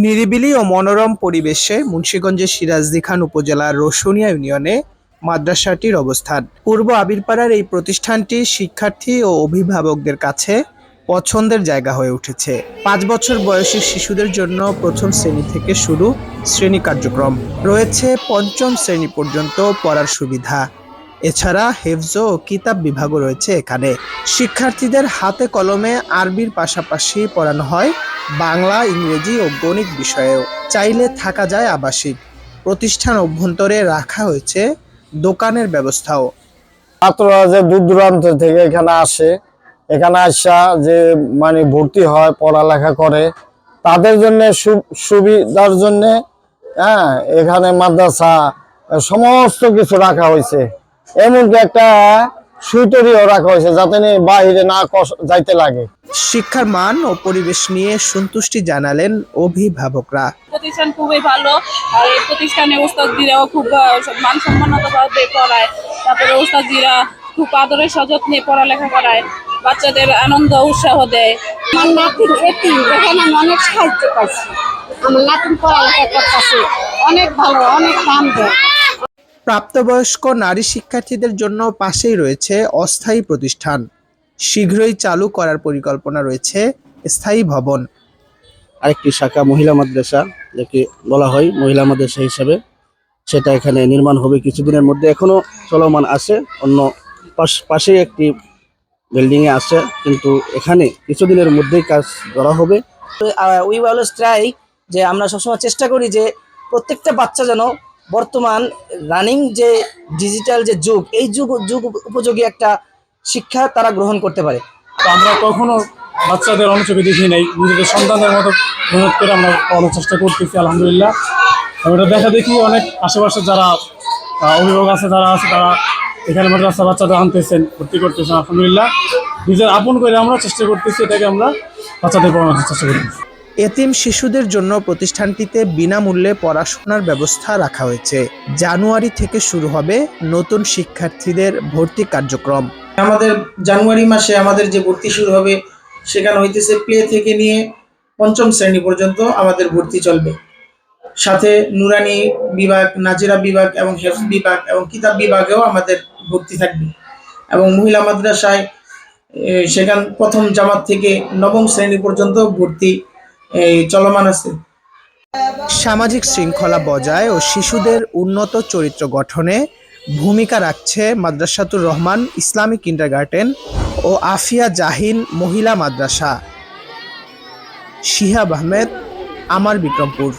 নিরিবিলি ও মনোরম পরিবেশে মুন্সীগঞ্জের সিরাজদি খান উপজেলার রসুনিয়া ইউনিয়নে মাদ্রাসাটির অবস্থান। পূর্ব আবিরপাড়ার এই প্রতিষ্ঠানটি শিক্ষার্থী ও অভিভাবকদের কাছে পছন্দের জায়গা হয়ে উঠেছে। পাঁচ বছর বয়সী শিশুদের জন্য প্রথম শ্রেণি থেকে শুরু শ্রেণি কার্যক্রম। রয়েছে পঞ্চম শ্রেণি পর্যন্ত পড়ার সুবিধা। এছাড়া হেফজ ও কিতাব বিভাগও রয়েছে এখানে। শিক্ষার্থীদের হাতে কলমে আরবির পাশাপাশি পড়ানো হয় বাংলা, ইংরেজি ও গণিত বিষয়েও। চাইলে থাকা যায় আবাসিক। প্রতিষ্ঠান অভ্যন্তরে রাখা হয়েছে দোকানের ব্যবস্থাও। ছাত্ররা যে দূর দূরান্ত থেকে এখানে আসে, এখানে আসা যে মানে ভর্তি হয়, পড়ালেখা করে, তাদের জন্য সুবিধার জন্য হ্যাঁ এখানে মাদ্রাসা সমস্ত কিছু রাখা হয়েছে। এমনকি একটা সুইটারিও রাখা হয়েছে যাতে নিয়ে বাইরে না যাইতে লাগে। শিক্ষার মান ও পরিবেশ নিয়ে সন্তুষ্টি জানালেন অভিভাবকরা। প্রতিষ্ঠান খুবই ভালো। আর এই প্রতিষ্ঠানে ওস্তাদিরাও খুব আহ, সব ভাবে পড়ায়। তারপরে ওস্তাদিরা খুব আদরের সযত্নে পড়ালেখা করায়। বাচ্চাদের আনন্দ উৎসাহ দেয়। আমার নাতিন এতিম এখানে আমি অনেক সাহায্য পাইছি আমার নাতিন পড়ালেখা করতেছে। অনেক ভালো অনেক দাম দেয়। প্রাপ্তবয়স্ক নারী শিক্ষার্থীদের জন্য পাশেই রয়েছে অস্থায়ী প্রতিষ্ঠান। শীঘ্রই চালু করার পরিকল্পনা রয়েছে স্থায়ী ভবন। আরেকটি শাখা মহিলা মাদ্রাসা যাকে বলা হয় মহিলা মাদ্রাসা হিসাবে। সেটা এখানে নির্মাণ হবে কিছুদিনের মধ্যে। এখনও চলমান আছে। অন্য পাশ- পাশেই একটি বিল্ডিংয়ে আছে। কিন্তু এখানে কিছুদিনের মধ্যেই কাজ করা হবে। উই অলওয়েজ ট্রাই যে আমরা সবসময় চেষ্টা করি যে প্রত্যেকটা বাচ্চা যেন বর্তমান রানিং যে ডিজিটাল যে যুগ, এই যুগ যুগ উপযোগী একটা শিক্ষা তারা গ্রহণ করতে পারে। তো আমরা কখনো বাচ্চাদের অনুচোখে দেখি নাই, নিজেদের সন্তানদের মতো মেহনত করে আমরা পড়ানোর চেষ্টা করতেছি, আলহামদুলিল্লাহ। এটা দেখা দেখি অনেক আশেপাশে যারা অভিভাবক আছে, যারা আছে, তারা এখানে মাদ্রাসা বাচ্চাদের আনতেছেন, ভর্তি করতেছেন, আলহামদুলিল্লাহ। নিজের আপন করে আমরা চেষ্টা করতেছি, এটাকে আমরা বাচ্চাদের পড়ানোর চেষ্টা করতেছি। এতিম শিশুদের জন্য প্রতিষ্ঠানটিতে বিনামূল্যে পড়াশোনার ব্যবস্থা রাখা হয়েছে। জানুয়ারি থেকে শুরু হবে নতুন শিক্ষার্থীদের ভর্তি কার্যক্রম। আমাদের জানুয়ারি মাসে আমাদের যে ভর্তি শুরু হবে, সেখানে হইতেছে প্লে থেকে নিয়ে পঞ্চম শ্রেণি পর্যন্ত আমাদের ভর্তি চলবে। সাথে নুরানি বিভাগ, নাজিরা বিভাগ এবং হেফ বিভাগ এবং কিতাব বিভাগেও আমাদের ভর্তি থাকবে। এবং মহিলা মাদ্রাসায় সেখান প্রথম জামাত থেকে নবম শ্রেণি পর্যন্ত ভর্তি এই, চলমান আছে। সামাজিক শৃঙ্খলা বজায় ও শিশুদের উন্নত চরিত্র গঠনে ভূমিকা রাখছে মাদ্রাসাতুর রহমান ইসলামিক কিন্ডারগার্টেন ও আফিয়া জাহিন মহিলা মাদ্রাসা। শিহাব আহমেদ আমার বিক্রমপুর।